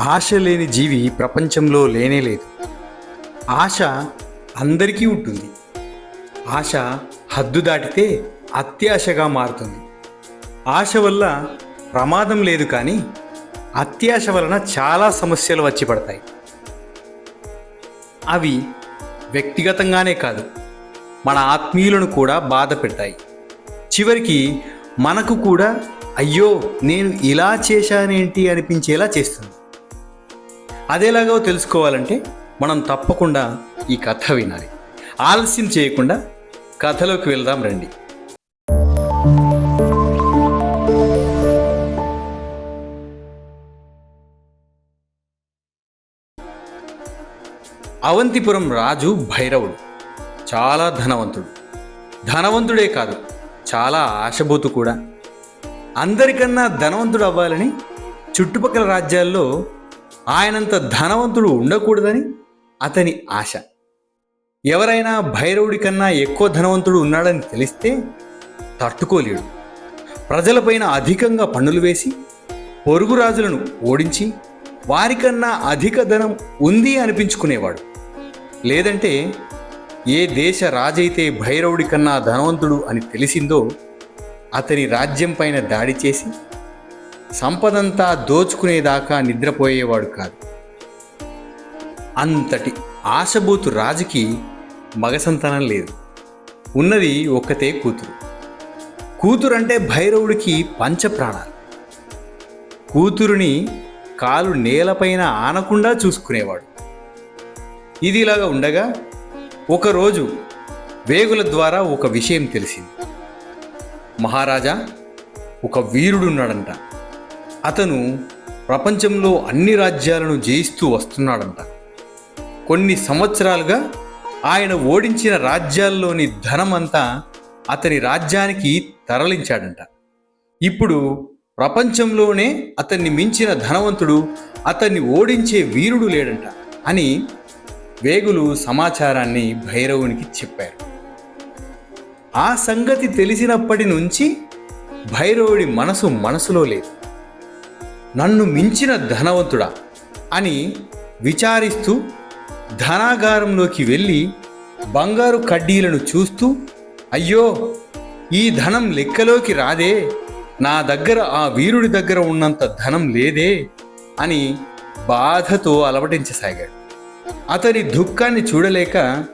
ఆశ లేని జీవి ప్రపంచంలో లేనే లేదు. ఆశ అందరికీ ఉంటుంది. ఆశ హద్దు దాటితే అత్యాశగా మారుతుంది. ఆశ వల్ల ప్రమాదం లేదు కానీ అత్యాశ వలన చాలా సమస్యలు వచ్చి పడతాయి. అవి వ్యక్తిగతంగానే కాదు మన ఆత్మీయులను కూడా బాధ పెడతాయి. చివరికి మనకు కూడా అయ్యో నేను ఇలా చేశానేంటి అనిపించేలా చేస్తుంది. అదేలాగో తెలుసుకోవాలంటే మనం తప్పకుండా ఈ కథ వినాలి. ఆలస్యం చేయకుండా కథలోకి వెళ్దాం రండి. అవంతిపురం రాజు భైరవుడు. చాలా ధనవంతుడు. ధనవంతుడే కాదు చాలా ఆశబోతు కూడా. అందరికన్నా ధనవంతుడు అవ్వాలని చుట్టుపక్కల రాజ్యాల్లో ఆయనంత ధనవంతుడు ఉండకూడదని అతని ఆశ. ఎవరైనా భైరవుడి కన్నా ఎక్కువ ధనవంతుడు ఉన్నాడని తెలిస్తే తట్టుకోలేడు. ప్రజలపైన అధికంగా పన్నులు వేసి పొరుగు రాజులను ఓడించి వారికన్నా అధిక ధనం ఉంది అనిపించుకునేవాడు. లేదంటే ఏ దేశ రాజైతే భైరవుడి కన్నా ధనవంతుడు అని తెలిసిందో అతని రాజ్యం పైన దాడి చేసి సంపదంతా దోచుకునేదాకా నిద్రపోయేవాడు కాదు. అంతటి ఆశబూతు రాజుకి మగ సంతానం లేదు. ఉన్నది ఒక్కతే కూతురు. కూతురంటే భైరవుడికి పంచప్రాణాలు. కూతురుని కాలు నేలపైన ఆనకుండా చూసుకునేవాడు. ఇది ఇలాగా ఉండగా ఒకరోజు వేగుల ద్వారా ఒక విషయం తెలిసింది. మహారాజా ఒక వీరుడున్నాడంట. అతను ప్రపంచంలో అన్ని రాజ్యాలను జయిస్తూ వస్తున్నాడంట. కొన్ని సంవత్సరాలుగా ఆయన ఓడించిన రాజ్యాల్లోని ధనమంతా అతని రాజ్యానికి తరలించాడంట. ఇప్పుడు ప్రపంచంలోనే అతన్ని మించిన ధనవంతుడు అతన్ని ఓడించే వీరుడు లేడంట అని వేగులు సమాచారాన్ని భైరవునికి చెప్పారు. ఆ సంగతి తెలిసినప్పటి నుంచి భైరవుడి మనసు మనసులో లేదు. నన్ను మించిన ధనవంతుడా అని విచారిస్తూ ధనాగారంలోకి వెళ్ళి బంగారు కడ్డీలను చూస్తూ అయ్యో ఈ ధనం లెక్కలోకి రాదే. నా దగ్గర ఆ వీరుడి దగ్గర ఉన్నంత ధనం లేదే అని బాధతో అలవటించసాగాడు. అతని దుఃఖాన్ని చూడలేక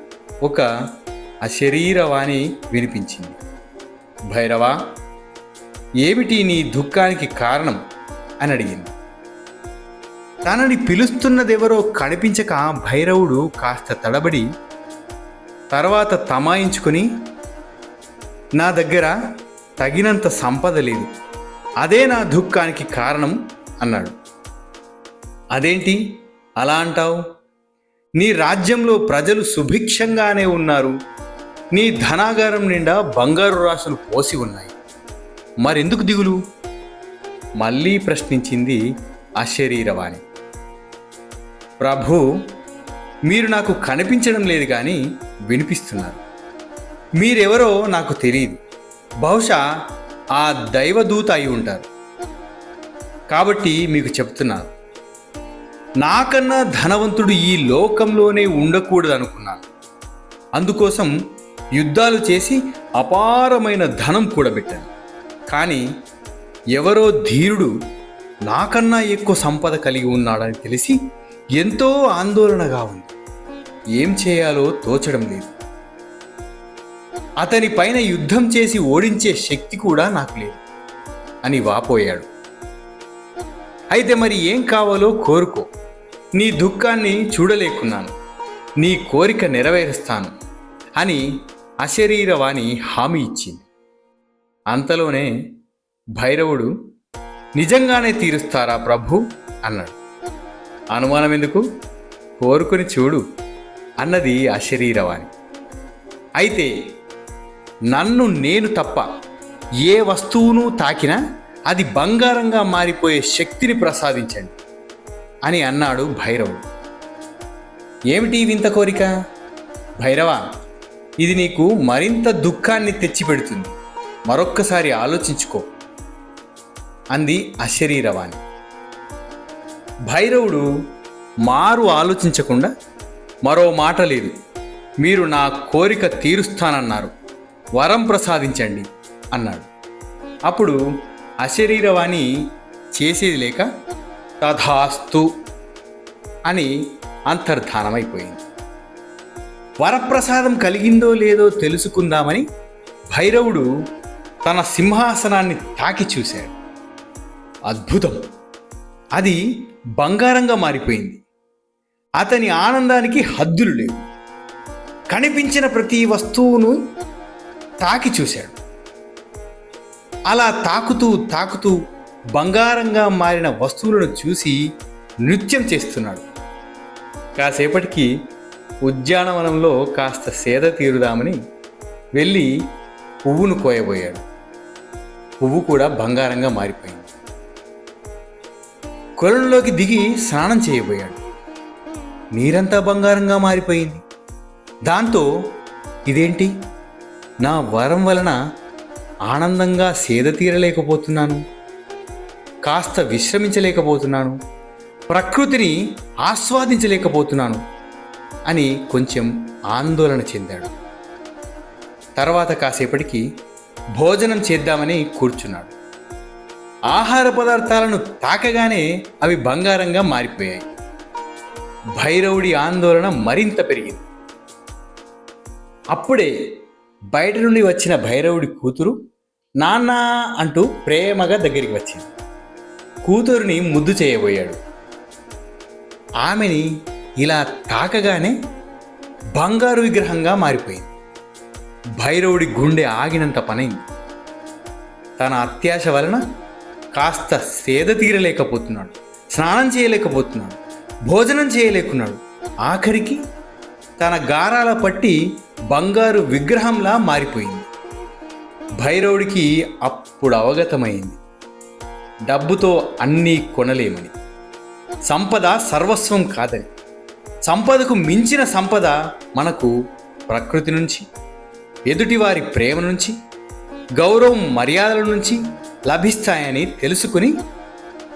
ఒక అశరీరవాణి వినిపించింది. భైరవా ఏమిటి నీ దుఃఖానికి కారణం? అని అడిగింది. తనని పిలుస్తున్నదెవరో కనిపించక భైరవుడు కాస్త తడబడి తర్వాత తమాయించుకొని నా దగ్గర తగినంత సంపద లేదు. అదే నా దుఃఖానికి కారణం అన్నాడు. అదేంటి? అలా అంటావు? నీ రాజ్యంలో ప్రజలు సుభిక్షంగానే ఉన్నారు. నీ ధనాగారం నిండా బంగారు రాసులు పోసి ఉన్నాయి. మరెందుకు దిగులు? మళ్ళీ ప్రశ్నించింది అశరీరవాణి. ప్రభు మీరు నాకు కనిపించడం లేదు కానీ వినిపిస్తున్నారు. మీరెవరో నాకు తెలియదు. బహుశా ఆ దైవదూత అయి ఉంటారు. కాబట్టి మీకు చెప్తున్నాను. నాకన్నా ధనవంతుడు ఈ లోకంలోనే ఉండకూడదు అనుకున్నాను అందుకోసం యుద్ధాలు చేసి అపారమైన ధనం కూడబెట్టాను. కానీ ఎవరో ధీరుడు నాకన్నా ఎక్కువ సంపద కలిగి ఉన్నాడని తెలిసి ఎంతో ఆందోళనగా ఉంది. ఏం చేయాలో తోచడం లేదు. అతని పైన యుద్ధం చేసి ఓడించే శక్తి కూడా నాకు లేదు అని వాపోయాడు. అయితే మరి ఏం కావాలో కోరుకో. నీ దుఃఖాన్ని చూడలేకున్నాను. నీ కోరిక నెరవేరుస్తాను అని అశరీరవాణి హామీ ఇచ్చింది. అంతలోనే భైరవుడు నిజంగానే తీరుస్తారా ప్రభు? అన్నాడు. అనుమానం ఎందుకు? కోరుకుని చూడు అన్నది అశరీరవాణి అయితే నన్ను నేను తప్ప ఏ వస్తువును తాకినా అది బంగారంగా మారిపోయే శక్తిని ప్రసాదించండి అని అన్నాడు భైరవుడు. ఏమిటి వింత కోరిక? భైరవ ఇది నీకు మరింత దుఃఖాన్ని తెచ్చిపెడుతుంది. మరొక్కసారి ఆలోచించుకో. అంది అశరీరవాణి. భైరవుడు మారు ఆలోచించకుండా మరో మాట లేదు. మీరు నా కోరిక తీరుస్తానన్నారు. వరం ప్రసాదించండి అన్నాడు. అప్పుడు అశరీరవాణి చేసేది లేక తథాస్తు అని అంతర్ధానమైపోయింది. వరప్రసాదం కలిగిందో లేదో తెలుసుకుందామని భైరవుడు తన సింహాసనాన్ని తాకి చూశాడు. అద్భుతం. అది బంగారంగా మారిపోయింది. అతని ఆనందానికి హద్దులు లేవు. కనిపించిన ప్రతి వస్తువును తాకి చూశాడు. అలా తాకుతూ తాకుతూ బంగారంగా మారిన వస్తువులను చూసి నృత్యం చేస్తున్నాడు. కాసేపటికి ఉద్యానవనంలో కాస్త సేద తీరుదామని వెళ్ళి పువ్వును కోయబోయాడు. పువ్వు కూడా బంగారంగా మారిపోయింది. కొలంలోకి దిగి స్నానం చేయబోయాడు. నీరంతా బంగారంగా మారిపోయింది. దాంతో ఇదేంటి? నా వరం వలన ఆనందంగా సేద తీరలేకపోతున్నాను. కాస్త విశ్రమించలేకపోతున్నాను. ప్రకృతిని ఆస్వాదించలేకపోతున్నాను. అని కొంచెం ఆందోళన చెందాడు. తర్వాత కాసేపటికి భోజనం చేద్దామని కూర్చున్నాడు. ఆహార పదార్థాలను తాకగానే అవి బంగారంగా మారిపోయాయి. భైరవుడి ఆందోళన మరింత పెరిగింది. అప్పుడే బయట నుండి వచ్చిన భైరవుడి కూతురు నాన్న అంటూ ప్రేమగా దగ్గరికి వచ్చింది. కూతురుని ముద్దు చేయబోయాడు. ఆమెని ఇలా తాకగానే బంగారు విగ్రహంగా మారిపోయింది. భైరవుడి గుండె ఆగినంత పనైంది. తన అత్యాశ వలన కాస్త సేద తీరలేకపోతున్నాడు. స్నానం చేయలేకపోతున్నాడు. భోజనం చేయలేకున్నాడు. ఆఖరికి తన గారాల పట్టి బంగారు విగ్రహంలా మారిపోయింది. భైరవుడికి అప్పుడు అవగతమైంది. డబ్బుతో అన్నీ కొనలేమని. సంపద సర్వస్వం కాదని. సంపదకు మించిన సంపద మనకు ప్రకృతి నుంచి ఎదుటివారి ప్రేమ నుంచి గౌరవం మర్యాదల నుంచి లభిస్తాయని తెలుసుకుని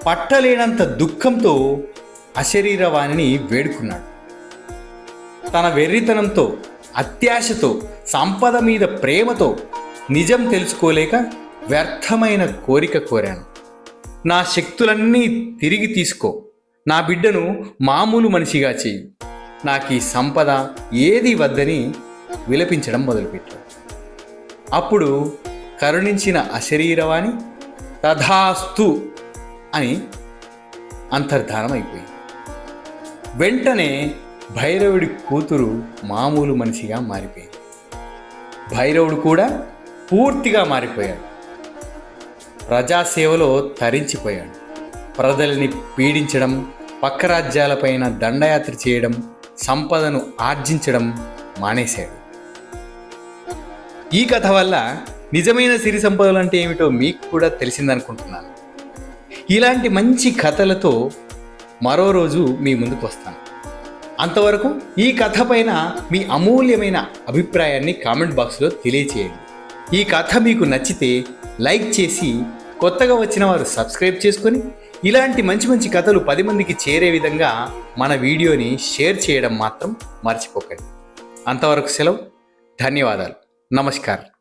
పట్టలేనంత దుఃఖంతో అశరీరవాణిని వేడుకున్నాడు. తన వెర్రితనంతో అత్యాశతో సంపద మీద ప్రేమతో నిజం తెలుసుకోలేక వ్యర్థమైన కోరిక కోరాను. నా శక్తులన్నీ తిరిగి తీసుకో. నా బిడ్డను మామూలు మనిషిగా చేయి. నాకు ఈ సంపద ఏది వద్దని విలపించడం మొదలుపెట్టాడు. అప్పుడు కరుణించిన అశరీరవాణి తథాస్తు అని అంతర్ధానం అయిపోయింది వెంటనే భైరవుడి కూతురు మామూలు మనిషిగా మారిపోయింది. భైరవుడు కూడా పూర్తిగా మారిపోయాడు. ప్రజాసేవలో తరించిపోయాడు. ప్రజల్ని పీడించడం పక్క రాజ్యాలపైన దండయాత్ర చేయడం సంపదను ఆర్జించడం మానేశాడు. ఈ కథ వల్ల నిజమైన సిరి సంపదలు అంటే ఏమిటో మీకు కూడా తెలిసిందనుకుంటున్నాను. ఇలాంటి మంచి కథలతో మరో రోజు మీ ముందుకు వస్తాను. అంతవరకు ఈ కథ పైన మీ అమూల్యమైన అభిప్రాయాన్ని కామెంట్ బాక్స్లో తెలియచేయండి. ఈ కథ మీకు నచ్చితే లైక్ చేసి కొత్తగా వచ్చిన వారు సబ్స్క్రైబ్ చేసుకొని ఇలాంటి మంచి మంచి కథలు పది మందికి చేరే విధంగా మన వీడియోని షేర్ చేయడం మాత్రం మర్చిపోకండి. అంతవరకు సెలవు. ధన్యవాదాలు. నమస్కారం.